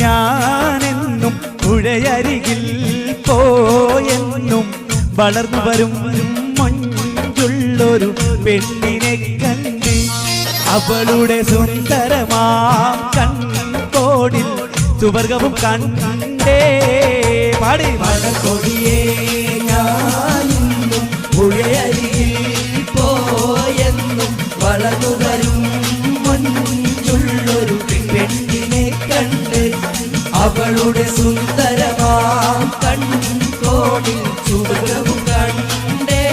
ഞാനെന്നും പുഴയരികിൽ പോയെന്നും വളർന്നു വരും മൊഞ്ചുള്ളൊരു പെണ്ണിനെ കണ്ട് അവളുടെ സുന്ദരമാം കൺകോടിൽ സുവർഗവും കണ്ടേ പാടി. മഴക്കൊടിയേ ഞാനിന്നും പുഴയരികിൽ പോയെന്നും വളർന്നു വരും മഞ്ഞുള്ളൊരു അവളുടെ സുന്ദരമാം കൺകോണിൽ ചുവകവും കണ്ടേ.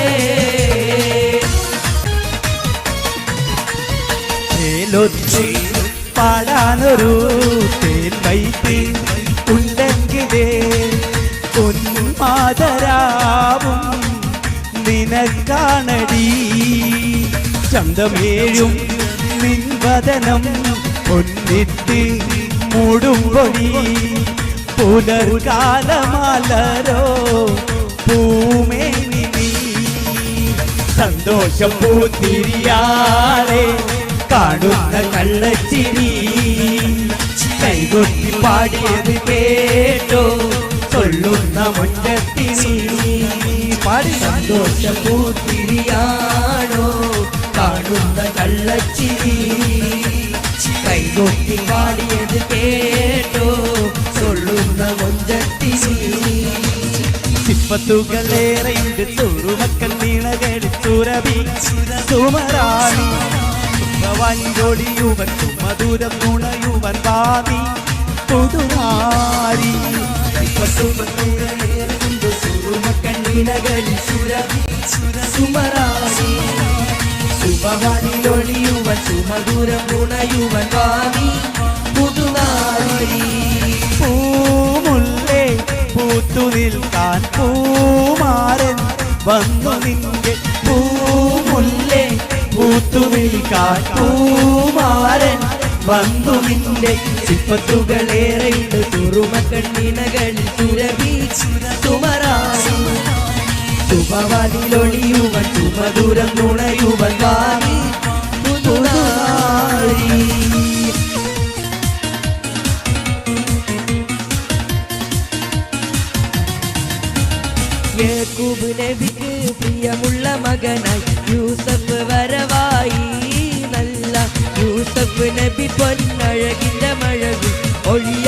തേലൊത്തി പാടാനൊരു തേൽ വൈത്തി ഉണ്ടെങ്കിലേ ഉന്മാതരാവും നിനക്കാണടി. ചന്തമേഴും നിൻവദനം പൊന്നിട്ട് മൂടുംപൊടി പുലർകാലമലരോ പൂമേനി സന്തോഷം പൂത്തിരിയാളെ കാണുന്ന കള്ളച്ചിരി. കൈകൊട്ടി പാടിയത് കേട്ടോ ചൊല്ലുന്ന മുറ്റത്തിരി. പാടി സന്തോഷം പൂത്തിരിയാണോ കാണുന്ന കള്ളച്ചിരി. കൈകൊട്ടി പാടിയത് കേട്ടോ ചൊല്ലുന്ന മൊഞ്ചത്തിരി സിപ്പത്തുകളേറെയുണ്ട് തുറുമക്കൽ നീളകടി തുറവി സുമറാണി വഞ്ചൊടിയുവൻ സുമധുരം നുണയുവൻ പാതി പുതുമാരി കണ്ണിനകളിൽ സുരഭി സുമരാണി സുഭവാനിലൊളിയുവൻ സുമധുരം ഗുണയുവൻ നിൽക്കാൻ പൂമാരൻ വന്നു നിന്റെ പൂമുല്ലേ? പൂത്തു നിൽക്കാൻ പൂമാരൻ വന്നു നിന്റെ സിപ്പത്തുകളേറെയുണ്ട് തുറുമ കണ്ണിനകളിൽ സുരഭി സുമറാണി സുഭവാനിലൊളിയുവൻ സുമധുരം നുണയുവൻ വാണി യേക്കൂബ് നബിക്ക് പ്രിയമുള്ള മകനായി യൂസഫ് വരവായി. നല്ല യൂസഫ് നബി പൊന്നഴകിന്റെ മഴകു ഒഴിയായി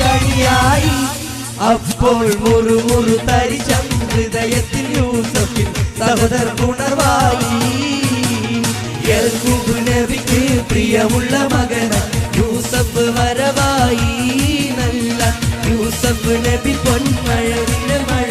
കഴിയായി അപ്പോൾ മുറുമുറു തരിശം ഹൃദയത്തിൽ യൂസഫിൻ സഹോദർ ഉണർവായി നബിക്ക് പ്രിയമുള്ള മകന യൂസഫ് വരവായി. നല്ല യൂസഫ് നബി പൊന്മഴ മഴ